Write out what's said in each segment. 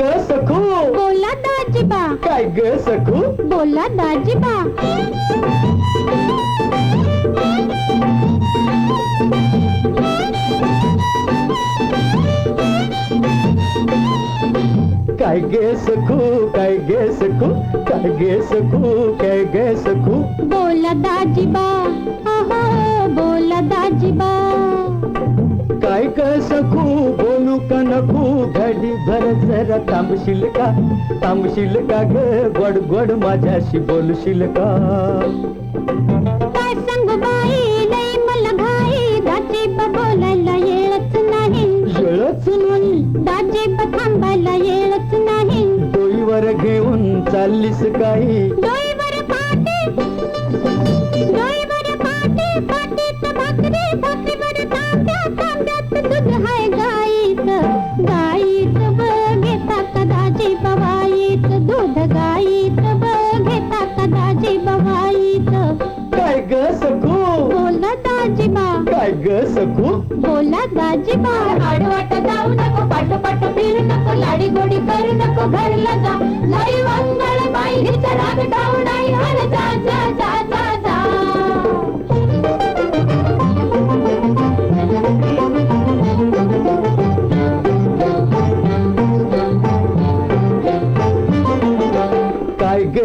ग सखू बोला दाजीबा. काय गे सखू काय गे सखू काय गे सखू काय गे सखू बोला दाजीबा. अहो बोला दाजीबा. काय ग सखू बोलू का नको घडी भर जरा थांबशील का? थांबशील का ग? गोड गोड माझ्याशी बोलशील का? काय सांग बाई? लय मला घाई. दाजीबा बोलायला येळच नाही. येळच? नाही दाजीबा थांबायला येळच नाही. डोईवर घेऊन चाललीस काही? ग सखू बोला दाजीबा. काय ग सखू बोला दाजीबा. आडवाट जाऊ नको पाठ पाठ फिरू नको लाडी गोडी करू नको घरला जा. लाई वंगळ बाई हिचा राग डाऊ ग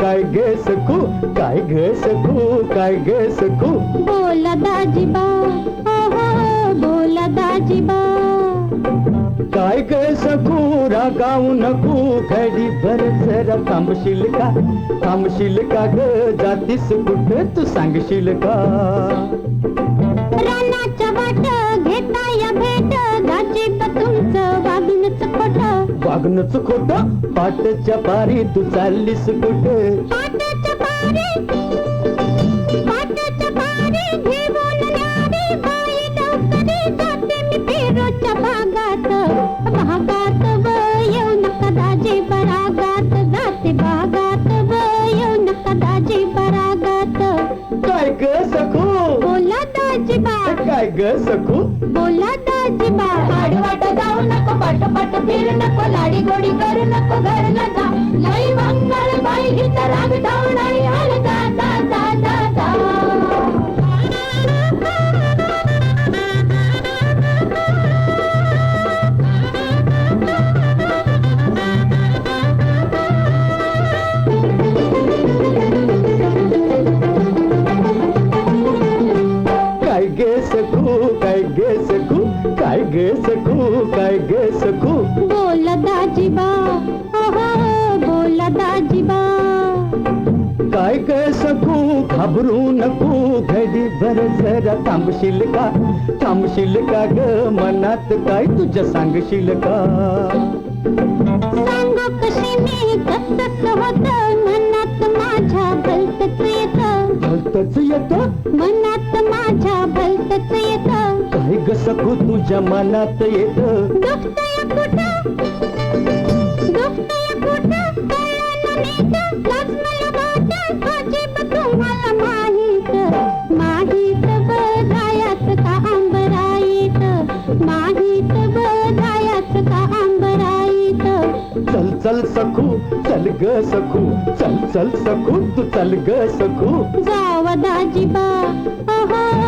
काय ग सखू काय ग काय ग बोला दाजीबा ओहो बोला दाजीबा. काय ग रागावू नको घडी भर जरा थांबशील का? थांबशील का ग जातीस कुठे तू सांगशील का? रानाच्या वाट वागणंच खोट पाटच्या पारी तू चाललीस कुठे? काय ग सखू? बोला दाजीबा काय ग सखू? बोला दाजीबा जाऊ नको पाट पाट फिरू नको लाडी गोडी करू नको घरला जा लई मंगळ बाई हिचा राग डाऊ नाही आलं सखू काय गे सखू काय गे सखू काय गे बोला दाजीबा बोला दाजीबा काय ग सखू घाबरू नको घडी भर जरा थांबशील का? थांबशील का ग मनात काय तुझ्या सांगशील का? सांगू कशी मी कसं होत? मनात माझ्या भलतच येत. भलतच येत? मनात सखू तुझ्या मनात येत. माहीत. का आंबराईत? माहीत बघायाच का आंबराईत? चल चल सखू चल ग सखू चल चल सखू तू चल ग सखू. जावा दाजीबा अहो दाजी